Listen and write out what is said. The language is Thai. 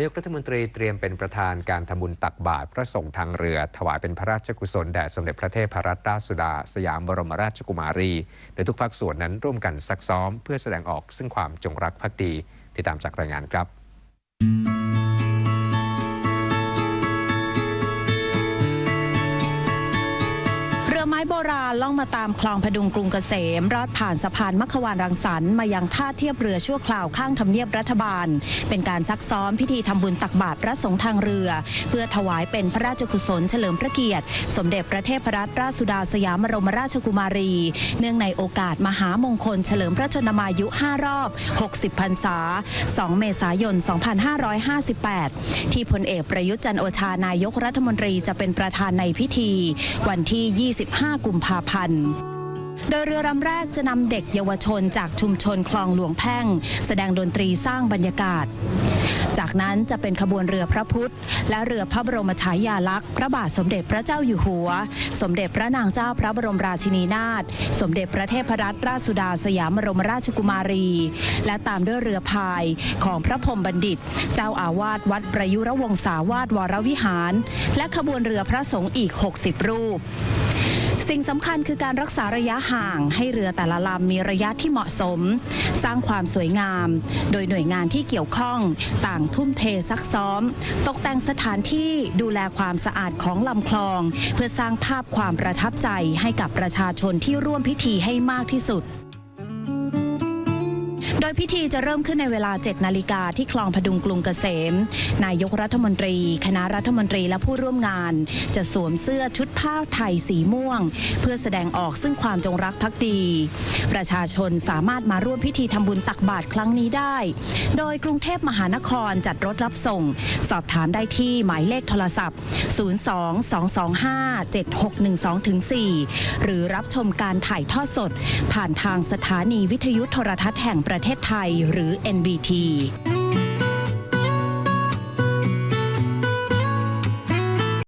นายกรัฐมนตรีเตรียมเป็นประธานการทำบุญตักบาตรพระสงฆ์ทางเรือ ถวายเป็นพระราชกุศลแด่สมเด็จพระเทพรัตนราชสุดา สยามบรมราชกุมารี โดยทุกภาคส่วนนั้นร่วมกันซักซ้อม เพื่อแสดงออกซึ่งความจงรักภักดี ติดตามจากรายงานครับ ไม้โบราณล่องมาตามคลองพดุงกรุงเกษมรอดผ่านสะพานมัขวานรังสรรค์มายังท่าเทียบเรือชั่วคราวข้างทำเนียบรัฐบาล เป็นการซักซ้อมพิธีทำบุญตักบาตรพระสงฆ์ทางเรือ เพื่อถวายเป็นพระราชกุศลเฉลิมพระเกียรติ สมเด็จพระเทพรัตนราชสุดาสยามบรมราชกุมารี เนื่องในโอกาสมหามงคลเฉลิมพระชนมายุ 5 รอบ 60 พรรษา 2 เมษายน 2558 ที่พลเอกประยุทธ์จันโอชานายกรัฐมนตรีจะเป็นประธานในพิธี วันที่ 25กุมภาพันธ์โดยเรือลำแรกจะนำเด็กเยาวชนจากชุมชนคลองหลวงแพ่ง แสดงดนตรีสร้างบรรยากาศ จากนั้นจะเป็นขบวนเรือพระพุทธ และเรือพระบรมฉายาลักษณ์พระบาทสมเด็จพระเจ้าอยู่หัว สมเด็จพระนางเจ้าพระบรมราชินีนาถสมเด็จพระเทพรัตนราชสุดาสยามบรมราชกุมารี และตามด้วยเรือพายของพระพรหมบัณฑิต เจ้าอาวาสวัดประยุรวงศาวาสวรวิหาร และขบวนเรือพระสงฆ์อีก 60 รูป สิ่งสำคัญคือการรักษาระยะห่าง ให้เรือแต่ละลำมีระยะที่เหมาะสม สร้างความสวยงาม โดยหน่วยงานที่เกี่ยวข้องต่างทุ่มเทซักซ้อม ตกแต่งสถานที่ดูแลความสะอาดของลำคลอง เพื่อสร้างภาพความประทับใจให้กับประชาชนที่ร่วมพิธีให้มากที่สุด โดยพิธีจะเริ่มขึ้นในเวลา 7 นาฬิกาที่คลองพดุงกรุงเกษม นายกรัฐมนตรี คณะรัฐมนตรีและผู้ร่วมงาน จะสวมเสื้อชุดผ้าไทยสีม่วง เพื่อแสดงออกซึ่งความจงรักภักดี ประชาชนสามารถมาร่วมพิธีทำบุญตักบาตรครั้งนี้ได้ โดยกรุงเทพมหานครจัดรถรับส่ง สอบถามได้ที่หมายเลขโทรศัพท์ 02-225-7612-4 หรือรับชมการถ่ายทอดสด ผ่านทางสถานีวิทยุโทรทัศน์แห่งประเทศไทยหรือ NBT